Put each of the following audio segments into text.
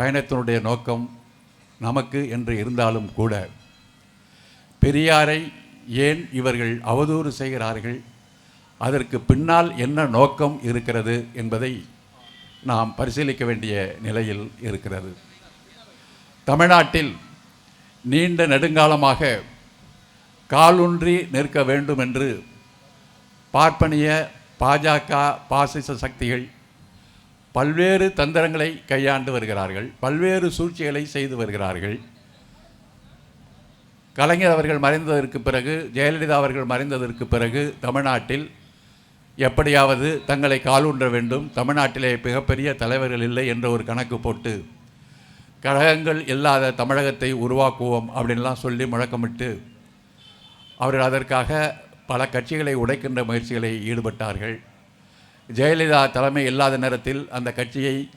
பயணத்தினுடைய நோக்கம் நமக்கு என்று இருந்தாலும் கூட பெரியாரை ஏன் இவர்கள் அவதூறு செய்கிறார்கள்? அதற்கு பின்னால் என்ன நோக்கம் இருக்கிறது என்பதை நாம் பரிசீலிக்க வேண்டிய நிலையில் இருக்கிறது. தமிழ்நாட்டில் நீண்ட நெடுங்காலமாக காலூன்றி நிற்க வேண்டும் என்று பார்ப்பனிய பாஜக பாசிச சக்திகள் பல்வேறு தந்திரங்களை கையாண்டு வருகிறார்கள் பல்வேறு சூழ்ச்சிகளை செய்து வருகிறார்கள். கலைஞர் அவர்கள் மறைந்ததற்கு பிறகு ஜெயலலிதா அவர்கள் மறைந்ததற்கு பிறகு தமிழ்நாட்டில் எப்படியாவது தங்களை காலூன்ற வேண்டும் தமிழ்நாட்டிலே மிகப்பெரிய தலைவர்கள் இல்லை என்ற ஒரு கணக்கு போட்டு கழகங்கள் இல்லாத தமிழகத்தை உருவாக்குவோம் அப்படின்லாம் சொல்லி முழக்கமிட்டு அவர்கள் அதற்காக பல கட்சிகளை உடைக்கின்ற முயற்சிகளை ஈடுபட்டார்கள். ஜெயலலிதா தலைமை இல்லாத நேரத்தில் அந்த கட்சியை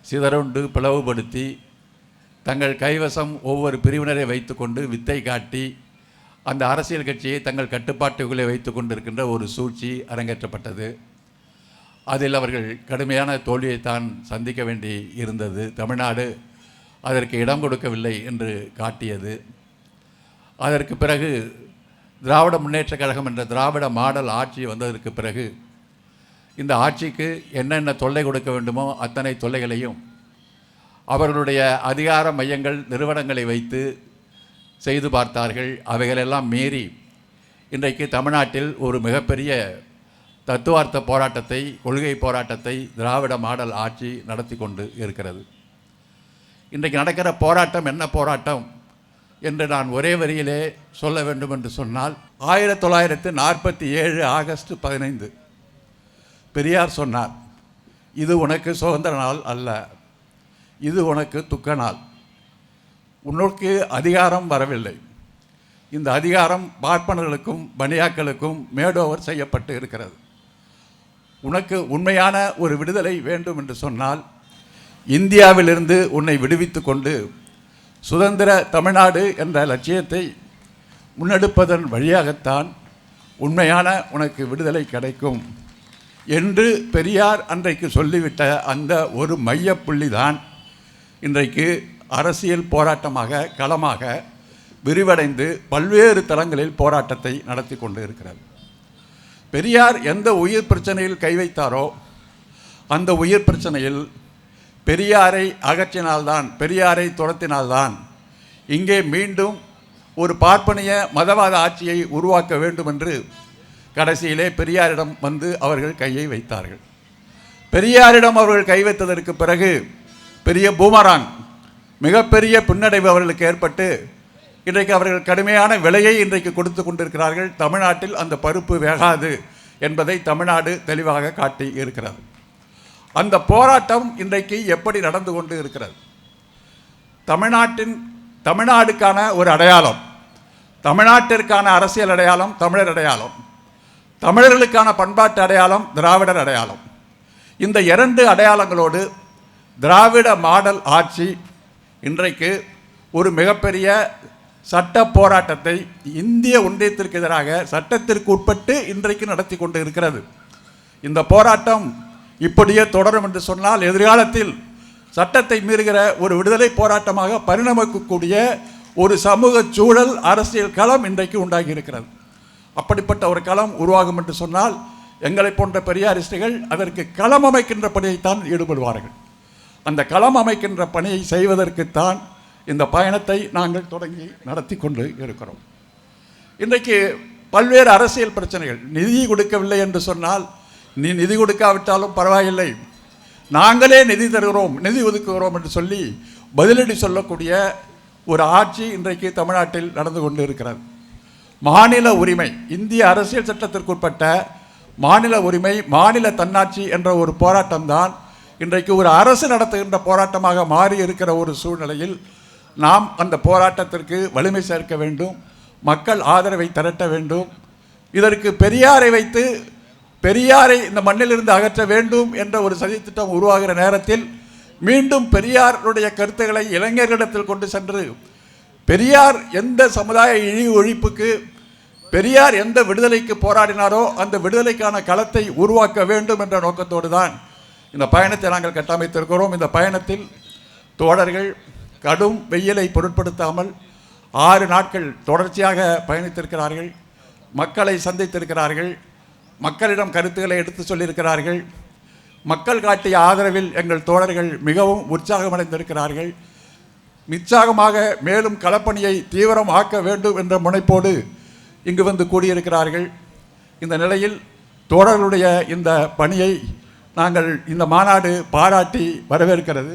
சிதறுண்டு பிளவுபடுத்தி தங்கள் கைவசம் ஒவ்வொரு பிரிவினரை வைத்துக்கொண்டு வித்தை காட்டி அந்த அரசியல் கட்சியை தங்கள் கட்டுப்பாட்டுக்குள்ளே வைத்து கொண்டிருக்கின்ற ஒரு சூழ்ச்சி அரங்கேற்றப்பட்டது. அதில் அவர்கள் கடுமையான தோல்வியைத்தான் சந்திக்க வேண்டி இருந்தது. தமிழ்நாடு அதற்கு இடம் கொடுக்கவில்லை என்று காட்டியது. அதற்கு பிறகு திராவிட முன்னேற்றக் கழகம் என்ற திராவிட மாடல் ஆட்சி வந்ததற்கு பிறகு இந்த ஆட்சிக்கு என்னென்ன தொல்லை கொடுக்க வேண்டுமோ அத்தனை தொல்லைகளையும் அவர்களுடைய அதிகார மையங்கள் நிறுவனங்களை வைத்து செய்து பார்த்தார்கள். அவைகளெல்லாம் மீறி இன்றைக்கு தமிழ்நாட்டில் ஒரு மிகப்பெரிய தத்துவார்த்த போராட்டத்தை கொள்கை போராட்டத்தை திராவிட மாடல் ஆட்சி நடத்தி கொண்டு இருக்கிறது. இன்றைக்கு நடக்கிற போராட்டம் என்ன போராட்டம் என்று நான் ஒரே வரியிலே சொல்ல வேண்டும் என்று சொன்னால் ஆயிரத்தி தொள்ளாயிரத்து நாற்பத்தி ஏழு ஆகஸ்ட் பதினைந்து பெரியார் சொன்னார் இது உனக்கு சுதந்திர நாள் அல்ல இது உனக்கு துக்க நாள் உனக்கு அதிகாரம் வரவில்லை. இந்த அதிகாரம் பார்ப்பனர்களுக்கும் பனியாக்களுக்கும் மேடோவர் செய்யப்பட்டு இருக்கிறது. உனக்கு உண்மையான ஒரு விடுதலை வேண்டும் என்று சொன்னால் இந்தியாவிலிருந்து உன்னை விடுவித்து கொண்டு சுதந்திர தமிழ்நாடு என்ற லட்சியத்தை முன்னெடுப்பதன் வழியாகத்தான் உண்மையான உனக்கு விடுதலை கிடைக்கும். என்று பெரியார் அன்றைக்கு சொல்லிவிட்ட அந்த ஒரு மையப்புள்ளி தான் இன்றைக்கு அரசியல் போராட்டமாக களமாக விரிவடைந்து பல்வேறு தளங்களில் போராட்டத்தை நடத்தி கொண்டு இருக்கிறது. பெரியார் எந்த உயிர் பிரச்சனையில் கை வைத்தாரோ அந்த உயிர் பிரச்சனையில் பெரியாரை அகற்றினால்தான் பெரியாரை துரத்தினால்தான் இங்கே மீண்டும் ஒரு பார்ப்பனிய மதவாத ஆட்சியை உருவாக்க வேண்டும் என்று கடைசியிலே பெரியாரிடம் வந்து அவர்கள் கையை வைத்தார்கள். பெரியாரிடம் அவர்கள் கை வைத்ததற்கு பிறகு பெரிய பூமராங் மிகப்பெரிய பின்னடைவு அவர்களுக்கு ஏற்பட்டு இன்றைக்கு அவர்கள் கடுமையான விலையை இன்றைக்கு கொடுத்து கொண்டிருக்கிறார்கள். தமிழ்நாட்டில் அந்த பருப்பு வேகாது என்பதை தமிழ்நாடு தெளிவாக காட்டி இருக்கிறது. அந்த போராட்டம் இன்றைக்கு எப்படி நடந்து கொண்டு இருக்கிறது? தமிழ்நாட்டின் தமிழ்நாடுக்கான ஒரு அடையாளம் தமிழ்நாட்டிற்கான அரசியல் அடையாளம் தமிழர் அடையாளம். தமிழர்களுக்கான பண்பாட்டு அடையாளம் திராவிடர் அடையாளம். இந்த இரண்டு அடையாளங்களோடு திராவிட மாடல் ஆட்சி இன்றைக்கு ஒரு மிகப்பெரிய சட்ட போராட்டத்தை இந்திய ஒன்றியத்திற்கு எதிராக சட்டத்திற்கு உட்பட்டு இன்றைக்கு நடத்தி கொண்டு இருக்கிறது. இந்த போராட்டம் இப்படியே தொடரும் என்று சொன்னால் எதிர்காலத்தில் சட்டத்தை மீறுகிற ஒரு விடுதலை போராட்டமாக பரிணமிக்கக்கூடிய ஒரு சமூக சூழல் அரசியல் களம் இன்றைக்கு உண்டாகி இருக்கிறது. அப்படிப்பட்ட ஒரு களம் உருவாகும் என்று சொன்னால் எங்களை போன்ற பெரியாரிஸ்டுகள் அதற்கு களம் அமைக்கின்ற பணியைத்தான் ஈடுபடுவார்கள். அந்த களம் அமைக்கின்ற பணியை செய்வதற்குத்தான் இந்த பயணத்தை நாங்கள் தொடங்கி நடத்தி கொண்டு இருக்கிறோம். இன்றைக்கு பல்வேறு அரசியல் பிரச்சனைகள். நிதி கொடுக்கவில்லை என்று சொன்னால் நீ நிதி கொடுக்காவிட்டாலும் பரவாயில்லை. நாங்களே நிதி தருகிறோம் நிதி ஒதுக்குகிறோம் என்று சொல்லி பதிலடி சொல்லக்கூடிய ஒரு ஆட்சி இன்றைக்கு தமிழ்நாட்டில் நடந்து கொண்டு இருக்கிறது மாநில உரிமை இந்திய அரசியல் சட்டத்திற்குட்பட்ட மாநில உரிமை மாநில தன்னாட்சி என்ற ஒரு போராட்டம்தான் இன்றைக்கு ஒரு அரசு நடத்துகின்ற போராட்டமாக மாறி இருக்கிற ஒரு சூழ்நிலையில் நாம் அந்த போராட்டத்திற்கு வலிமை சேர்க்க வேண்டும் மக்கள் ஆதரவை திரட்ட வேண்டும். இதற்கு பெரியாரை வைத்து பெரியாரை இந்த மண்ணிலிருந்து அகற்ற வேண்டும் என்ற ஒரு சதித்திட்டம் உருவாகிற நேரத்தில் மீண்டும் பெரியாருடைய கருத்துக்களை இளைஞர்களிடத்தில் கொண்டு சென்று பெரியார் எந்த சமுதாய இழிவு ஒழிப்புக்கு பெரியார் எந்த விடுதலைக்கு போராடினாரோ அந்த விடுதலைக்கான களத்தை உருவாக்க வேண்டும் என்ற நோக்கத்தோடு தான் இந்த பயணத்தை நாங்கள் கட்டமைத்திருக்கிறோம். இந்த பயணத்தில் தோழர்கள் கடும் வெயிலை பொருட்படுத்தாமல் ஆறு நாட்கள் தொடர்ச்சியாக பயணித்திருக்கிறார்கள். மக்களை சந்தித்திருக்கிறார்கள். மக்களிடம் கருத்துக்களை எடுத்து சொல்லியிருக்கிறார்கள். மக்கள் காட்டிய ஆதரவில் எங்கள் தோழர்கள் மிகவும் உற்சாகமடைந்திருக்கிறார்கள். நிச்சயமாக மேலும் களப்பணியை தீவிரம் ஆக்க வேண்டும் என்ற முனைப்போடு இங்கு வந்து கூடியிருக்கிறார்கள். இந்த நிலையில் தோழர்களுடைய இந்த பணியை நாங்கள் இந்த மாநாடு பாராட்டி வரவேற்கிறது.